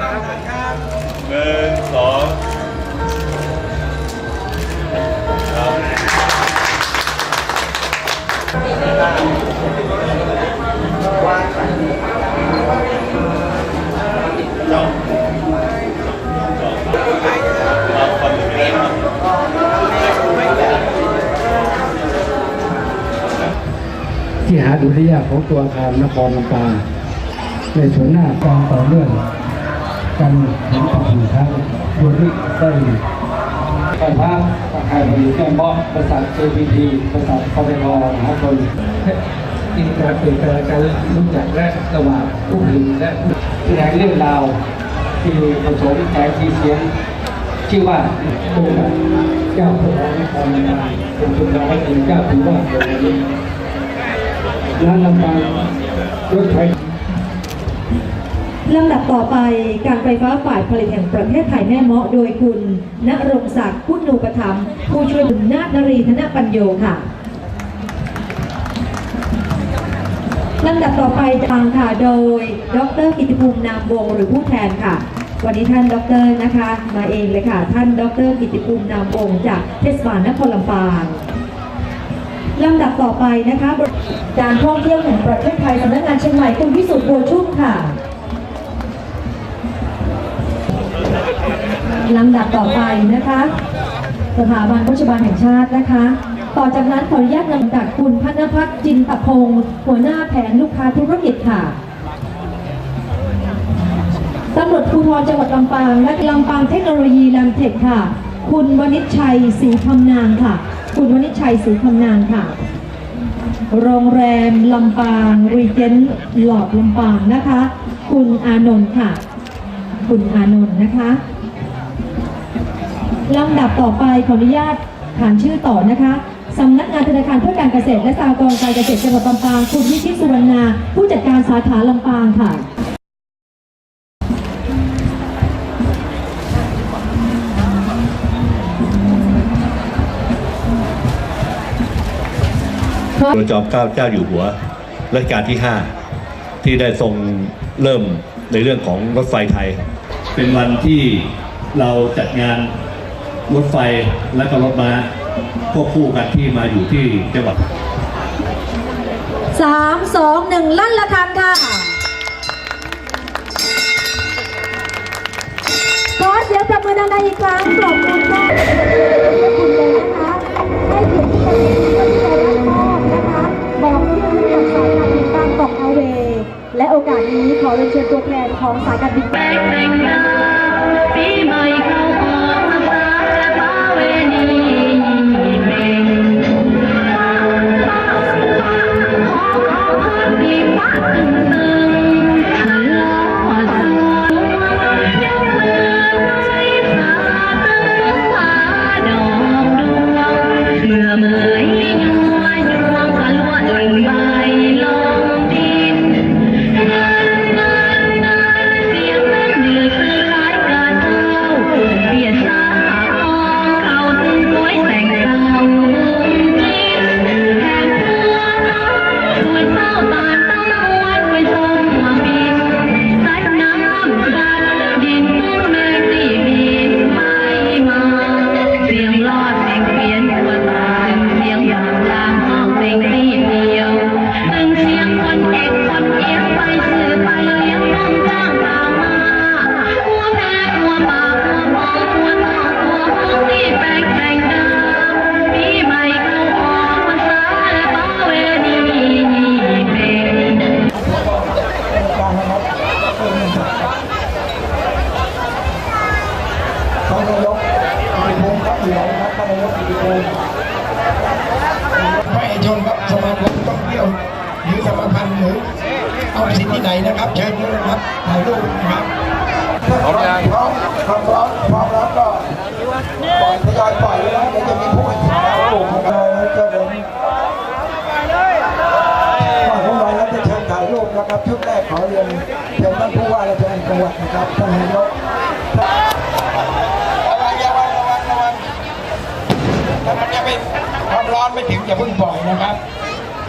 ก่อนะครับหนึ่งสองที่หาดุลยาของตัวอาคารนครลำปางในส่วนหน้าการต่อเนื่อง กันเห็นความอยู่ทั้งโดยที่ได้การพักอาคารบริการมอบบริษัท JPT บริษัทคอมเมนต์มหาชนที่กาเปลี่ยนการรู้จักและระหว่างผู้ผลิตและผู้แสดงเรื่องราวที่ผสมแสงสีเสียงชื่อว่าโตเจ้าพระองค์นครลำปางเป็นจุดน้อยเป็นเจ้าถือว่าเป็นวันนี้ร้านลำปางรถไฟ ลำดับต่อไปการไฟฟ้าฝ่ายผลิตแห่งประเทศไทยแม่เมาะโดยคุณณรงศักดิ์พุทธนูปถัมภ์ผู้ช่วยบุญนาถนรีธนปัญโยค่ะลำดับต่อไปทางค่ะโดย ดรกิติภูมินามวงศ์หรือผู้แทนค่ะ วันนี้ท่านดรนะคะ มาเองเลยค่ะ ท่านดรกิติภูมินามวงศ์จากเทศบาลนครลำปางลำดับต่อไปนะคะการท่องเที่ยวแห่งประเทศไทยสำนักงานเชียงใหม่คุณพิสุทธิ์บัวชุ่มค่ะ ลำดับต่อไปนะคะ สถาบันโภชบาลแห่งชาตินะคะ ต่อจากนั้นขออนุญาตนำจากคุณพัฒนพัฒน์จินตพงศ์หัวหน้าแผนลูกค้าธุรกิจค่ะตำรวจภูธรจังหวัดลำปางและลำปางเทคโนโลยีแลมเทคค่ะ คุณวณิชชัยศรีคำนางค่ะ คุณวณิชชัยศรีคำนางค่ะ โรงแรมลำปางรีเจนต์หลอดลำปางนะคะ คุณอานนท์ค่ะ คุณอานนท์นะคะ ลำดับต่อไปขออนุญาตขานชื่อต่อนะคะสำนักงานธนาคารเพื่อการเกษตร และสหกรณ์การเกษตรจังหวัดลำปางคุณวิชิตสุวรรณาผู้จัดการสาขาลำปางค่ะพระจอมเกล้าเจ้าอยู่หัวรัชกาลที่ 5 ที่ได้ทรงเริ่มในเรื่องของรถไฟไทย เป็นวันที่เราจัดงาน รถไฟและก็รถม้าควบคู่กันที่มาอยู่ที่จังหวัดสามสองหนึ่งลั่นละคันค่ะขอเสียงปรบมือดังๆอีกครั้งปรบมือค่ะขอบคุณเลยนะคะให้เกียรติที่จะมีคนใจรักมอนะคะบอกเรื่องให้กับสาการบินบางกอกเอาเวย์และโอกาสนี้ขอเรียนเชิญตัวแทนของสายการบิน หรือสมาพันธ์หรือเอาสิทธิ์ที่ไหนนะครับเชิญเลยนะครับถ่ายรูปนะครับพร้อมยังพร้อมพร้อมพร้อมพร้อมแล้วก็ปล่อยทยอยปล่อยเลยนะเดี๋ยวจะมีผู้ให้ถ่ายรูปนะครับก็เดินก่อนผมไปแล้วจะเชิญถ่ายรูปนะครับชุดแรกขอเรียนเชิญท่านผู้ว่าราชการจังหวัดนะครับท่านนายกระวังระวังระวังระวังถ้ามันยังไม่ความร้อนไม่ถึงอย่าเพิ่งปล่อยนะครับ